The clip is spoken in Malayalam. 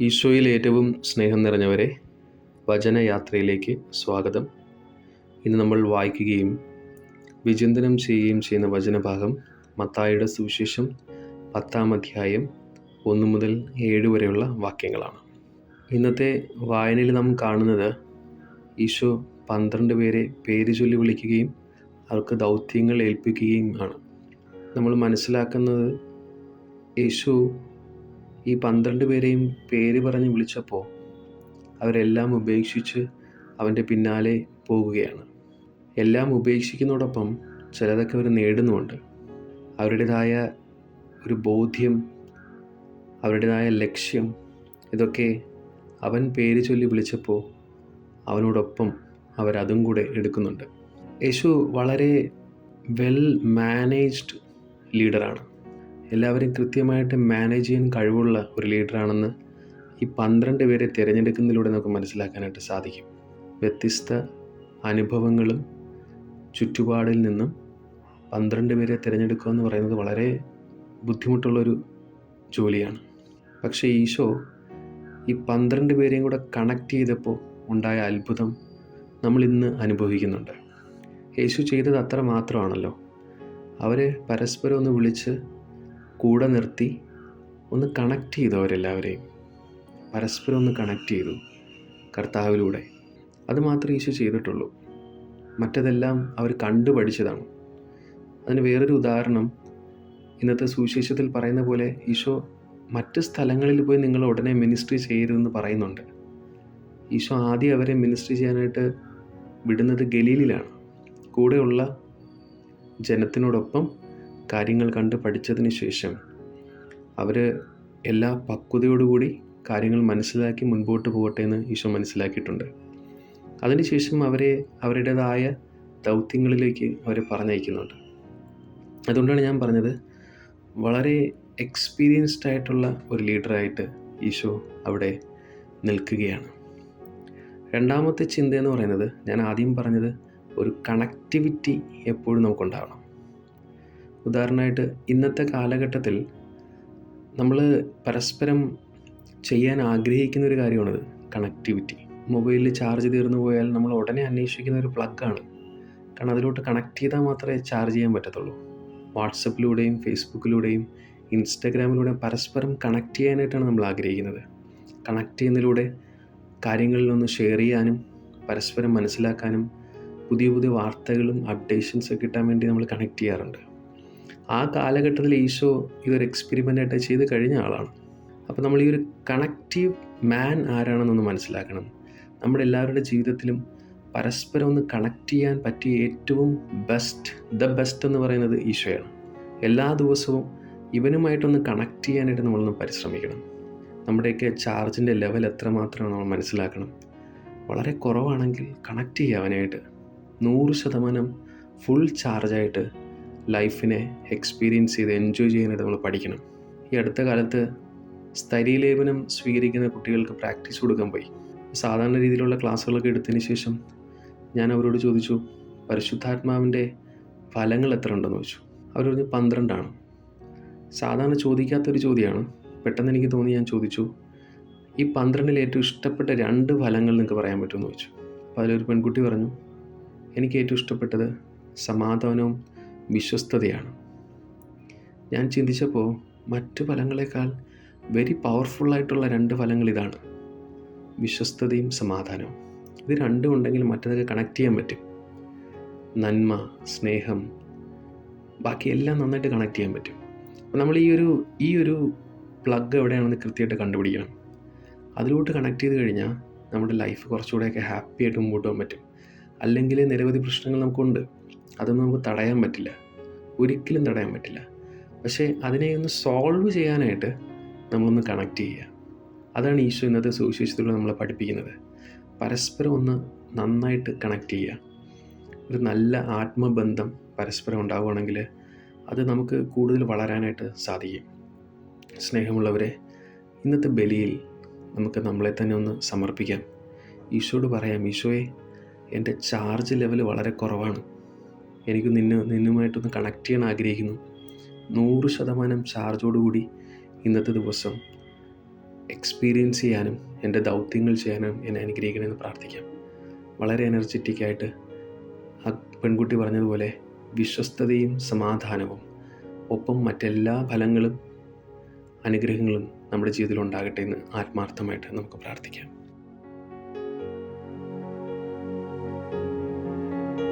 ഈശോയിൽ ഏറ്റവും സ്നേഹം നിറഞ്ഞവരെ വചനയാത്രയിലേക്ക് സ്വാഗതം. ഇന്ന് നമ്മൾ വായിക്കുകയും വിചിന്തനം ചെയ്യുകയും ചെയ്യുന്ന വചനഭാഗം മത്തായുടെ സുവിശേഷം പത്താം അധ്യായം ഒന്ന് മുതൽ ഏഴ് വരെയുള്ള വാക്യങ്ങളാണ്. ഇന്നത്തെ വായനയിൽ നാം കാണുന്നത് ഈശോ പന്ത്രണ്ട് പേരെ പേര് ചൊല്ലി വിളിക്കുകയും അവർക്ക് ദൗത്യങ്ങൾ ഏൽപ്പിക്കുകയും ആണ്. നമ്മൾ മനസ്സിലാക്കുന്നത് യേശു ഈ പന്ത്രണ്ട് പേരെയും പേര് പറഞ്ഞ് വിളിച്ചപ്പോൾ അവരെല്ലാം ഉപേക്ഷിച്ച് അവന്റെ പിന്നാലെ പോകുകയാണ്. എല്ലാം ഉപേക്ഷിക്കുന്നതോടൊപ്പം ചിലതൊക്കെ അവർ നേടുന്നുമുണ്ട്. അവരുടേതായ ഒരു ബോധ്യം അവരുടേതായ ലക്ഷ്യം ഇതൊക്കെ അവൻ പേര് ചൊല്ലി വിളിച്ചപ്പോൾ അവനോടൊപ്പം അവരതും കൂടെ എടുക്കുന്നുണ്ട്. യേശു വളരെ വെൽ മാനേജ്ഡ് ലീഡറാണ് എല്ലാവരെയും കൃത്യമായിട്ട് മാനേജ് ചെയ്യാൻ കഴിവുള്ള ഒരു ലീഡറാണെന്ന് ഈ പന്ത്രണ്ട് പേരെ തിരഞ്ഞെടുക്കുന്നതിലൂടെ നമുക്ക് മനസ്സിലാക്കാനായിട്ട് സാധിക്കും. വ്യത്യസ്ത അനുഭവങ്ങളും ചുറ്റുപാടിൽ നിന്നും പന്ത്രണ്ട് പേരെ തിരഞ്ഞെടുക്കുക എന്ന് പറയുന്നത് വളരെ ബുദ്ധിമുട്ടുള്ളൊരു ജോലിയാണ്. പക്ഷേ ഈശോ ഈ പന്ത്രണ്ട് പേരെയും കൂടെ കണക്ട് ചെയ്തപ്പോൾ ഉണ്ടായ അത്ഭുതം നമ്മൾ ഇന്ന് അനുഭവിക്കുന്നുണ്ട്. യേശു ചെയ്തത് അത്ര മാത്രമാണല്ലോ. അവരെ പരസ്പരം ഒന്ന് വിളിച്ച് കൂടെ നിർത്തി ഒന്ന് കണക്ട് ചെയ്തു അവരെല്ലാവരെയും. പരസ്പരം ഒന്ന് കണക്ട് ചെയ്തു കർത്താവിലൂടെ. അത് മാത്രമേ ഈശോ ചെയ്തിട്ടുള്ളൂ. മറ്റതെല്ലാം അവർ കണ്ടു പഠിച്ചതാണ്. അതിന് വേറൊരു ഉദാഹരണം ഇന്നത്തെ സുവിശേഷത്തിൽ പറയുന്ന പോലെ ഈശോ മറ്റ് സ്ഥലങ്ങളിൽ പോയി നിങ്ങൾ ഉടനെ മിനിസ്ട്രി ചെയ്യരുതെന്ന് പറയുന്നുണ്ട്. ഈശോ ആദ്യം അവരെ മിനിസ്ട്രി ചെയ്യാനായിട്ട് വിടുന്നത് ഗലീലിലാണ്. കൂടെയുള്ള ജനത്തിനോടൊപ്പം കാര്യങ്ങൾ കണ്ട് പഠിച്ചതിന് ശേഷം അവർ എല്ലാ പക്വതയോടുകൂടി കാര്യങ്ങൾ മനസ്സിലാക്കി മുൻപോട്ട് പോകട്ടെ എന്ന് ഈശോ മനസ്സിലാക്കിയിട്ടുണ്ട്. അതിനുശേഷം അവരെ അവരുടേതായ ദൗത്യങ്ങളിലേക്ക് അവരെ പറഞ്ഞയക്കുന്നുണ്ട്. അതുകൊണ്ടാണ് ഞാൻ പറഞ്ഞത് വളരെ എക്സ്പീരിയൻസ്ഡ് ആയിട്ടുള്ള ഒരു ലീഡറായിട്ട് ഈശോ അവിടെ നിൽക്കുകയാണ്. രണ്ടാമത്തെ ചിന്ത എന്ന് പറയുന്നത് ഞാൻ ആദ്യം പറഞ്ഞത് ഒരു കണക്ടിവിറ്റി എപ്പോഴും നമുക്കുണ്ടാവണം. ഉദാഹരണമായിട്ട് ഇന്നത്തെ കാലഘട്ടത്തിൽ നമ്മൾ പരസ്പരം ചെയ്യാൻ ആഗ്രഹിക്കുന്ന ഒരു കാര്യമാണിത് കണക്ടിവിറ്റി മൊബൈലിൽ ചാർജ് തീർന്നു പോയാൽ നമ്മൾ ഉടനെ അന്വേഷിക്കുന്ന ഒരു പ്ലഗാണ് കാരണം അതിലോട്ട് കണക്ട് ചെയ്താൽ മാത്രമേ ചാർജ് ചെയ്യാൻ പറ്റത്തുള്ളൂ. വാട്സപ്പിലൂടെയും ഫേസ്ബുക്കിലൂടെയും ഇൻസ്റ്റാഗ്രാമിലൂടെയും പരസ്പരം കണക്ട് ചെയ്യാനായിട്ടാണ് നമ്മൾ ആഗ്രഹിക്കുന്നത്. കണക്ട് ചെയ്യുന്നതിലൂടെ കാര്യങ്ങളിലൊന്ന് ഷെയർ ചെയ്യാനും പരസ്പരം മനസ്സിലാക്കാനും പുതിയ പുതിയ വാർത്തകളും അപ്ഡേഷൻസൊക്കെ കിട്ടാൻ വേണ്ടി നമ്മൾ കണക്ട് ചെയ്യാറുണ്ട്. ആ കാലഘട്ടത്തിൽ ഈശോ ഇതൊരു എക്സ്പെരിമെന്റായിട്ട് ചെയ്ത് കഴിഞ്ഞ ആളാണ്. അപ്പോൾ നമ്മൾ ഈ ഒരു കണക്റ്റീവ് മാൻ ആരാണെന്നൊന്ന് മനസ്സിലാക്കണം. നമ്മുടെ എല്ലാവരുടെ ജീവിതത്തിലും പരസ്പരം ഒന്ന് കണക്ട് ചെയ്യാൻ പറ്റിയ ഏറ്റവും ബെസ്റ്റ് ദ ബെസ്റ്റ് എന്ന് പറയുന്നത് ഈശോയാണ്. എല്ലാ ദിവസവും ഇവനുമായിട്ടൊന്ന് കണക്ട് ചെയ്യാനായിട്ട് നമ്മളൊന്ന് പരിശ്രമിക്കണം. നമ്മുടെയൊക്കെ ചാർജിന്റെ ലെവൽ എത്രമാത്രമാണ് നമ്മൾ മനസ്സിലാക്കണം. വളരെ കുറവാണെങ്കിൽ കണക്ട് ചെയ്യാവനായിട്ട് നൂറ് ശതമാനം ഫുൾ ചാർജായിട്ട് ലൈഫിനെ എക്സ്പീരിയൻസ് ചെയ്ത് എൻജോയ് ചെയ്യാനായിട്ട് നമ്മൾ പഠിക്കണം. ഈ അടുത്ത കാലത്ത് സ്ഥരീലേപനം സ്വീകരിക്കുന്ന കുട്ടികൾക്ക് പ്രാക്ടീസ് കൊടുക്കാൻ പോയി. സാധാരണ രീതിയിലുള്ള ക്ലാസ്സുകളൊക്കെ എടുത്തതിന് ശേഷം ഞാൻ അവരോട് ചോദിച്ചു പരിശുദ്ധാത്മാവിന്റെ ഫലങ്ങൾ എത്ര ഉണ്ടെന്ന് ചോദിച്ചു? അവർ പറഞ്ഞു പന്ത്രണ്ടാണ്. സാധാരണ ചോദിക്കാത്തൊരു ചോദ്യമാണ്. പെട്ടെന്ന് എനിക്ക് തോന്നി ഞാൻ ചോദിച്ചു ഈ പന്ത്രണ്ടിൽ ഏറ്റവും ഇഷ്ടപ്പെട്ട രണ്ട് ഫലങ്ങൾ നിങ്ങൾക്ക് പറയാൻ പറ്റുമെന്ന് ചോദിച്ചു. അപ്പോൾ അതിലൊരു പെൺകുട്ടി പറഞ്ഞു എനിക്ക് ഏറ്റവും ഇഷ്ടപ്പെട്ടത് സമാധാനവും വിശ്വസ്തതയാണ്. ഞാൻ ചിന്തിച്ചപ്പോൾ മറ്റു ഫലങ്ങളെക്കാൾ വെരി പവർഫുള്ളായിട്ടുള്ള രണ്ട് ഫലങ്ങൾ ഇതാണ്. വിശ്വസ്തതയും സമാധാനവും. ഇത് രണ്ടും ഉണ്ടെങ്കിൽ മറ്റതൊക്കെ കണക്ട് ചെയ്യാൻ പറ്റും. നന്മ സ്നേഹം ബാക്കി എല്ലാം നന്നായിട്ട് കണക്ട് ചെയ്യാൻ പറ്റും. അപ്പോൾ നമ്മൾ ഈ ഒരു ഈ ഒരു പ്ലഗ് എവിടെയാണെന്ന് കൃത്യമായിട്ട് കണ്ടുപിടിക്കണം. അതിലോട്ട് കണക്ട് ചെയ്ത് കഴിഞ്ഞാൽ നമ്മുടെ ലൈഫ് കുറച്ചുകൂടെയൊക്കെ ഹാപ്പി ആയിട്ട് മുമ്പോട്ട് പോകാൻ പറ്റും. അല്ലെങ്കിൽ നിരവധി പ്രശ്നങ്ങൾ നമുക്കുണ്ട്. അതൊന്നും നമുക്ക് തടയാൻ പറ്റില്ല. ഒരിക്കലും തടയാൻ പറ്റില്ല. പക്ഷേ അതിനെ ഒന്ന് സോൾവ് ചെയ്യാനായിട്ട് നമ്മളൊന്ന് കണക്ട് ചെയ്യുക. അതാണ് ഈശോ ഇന്നത്തെ സുവിശേഷത്തിലൂടെ നമ്മളെ പഠിപ്പിക്കുന്നത്. പരസ്പരം ഒന്ന് നന്നായിട്ട് കണക്ട് ചെയ്യുക. ഒരു നല്ല ആത്മബന്ധം പരസ്പരം ഉണ്ടാവുകയാണെങ്കിൽ അത് നമുക്ക് കൂടുതൽ വളരാനായിട്ട് സാധിക്കും. സ്നേഹമുള്ളവരെ ഇന്നത്തെ ബലിയിൽ നമുക്ക് നമ്മളെ തന്നെ ഒന്ന് സമർപ്പിക്കാം. ഈശോയോട് പറയാം ഈശോയെ എന്റെ ചാർജ് ലെവൽ വളരെ കുറവാണ്. എനിക്ക് നിന്ന് നിന്നുമായിട്ടൊന്ന് കണക്ട് ചെയ്യാൻ ആഗ്രഹിക്കുന്നു. നൂറ് ശതമാനം ചാർജോടുകൂടി ഇന്നത്തെ ദിവസം എക്സ്പീരിയൻസ് ചെയ്യാനും എന്റെ ദൗത്യങ്ങൾ ചെയ്യാനും എന്നെ അനുഗ്രഹിക്കണമെന്ന് പ്രാർത്ഥിക്കാം. വളരെ എനർജറ്റിക്കായിട്ട് ആ പെൺകുട്ടി പറഞ്ഞതുപോലെ വിശ്വസ്തതയും സമാധാനവും ഒപ്പം മറ്റെല്ലാ ഫലങ്ങളും അനുഗ്രഹങ്ങളും നമ്മുടെ ജീവിതത്തിൽ ഉണ്ടാകട്ടെ എന്ന് ആത്മാർത്ഥമായിട്ട് നമുക്ക് പ്രാർത്ഥിക്കാം.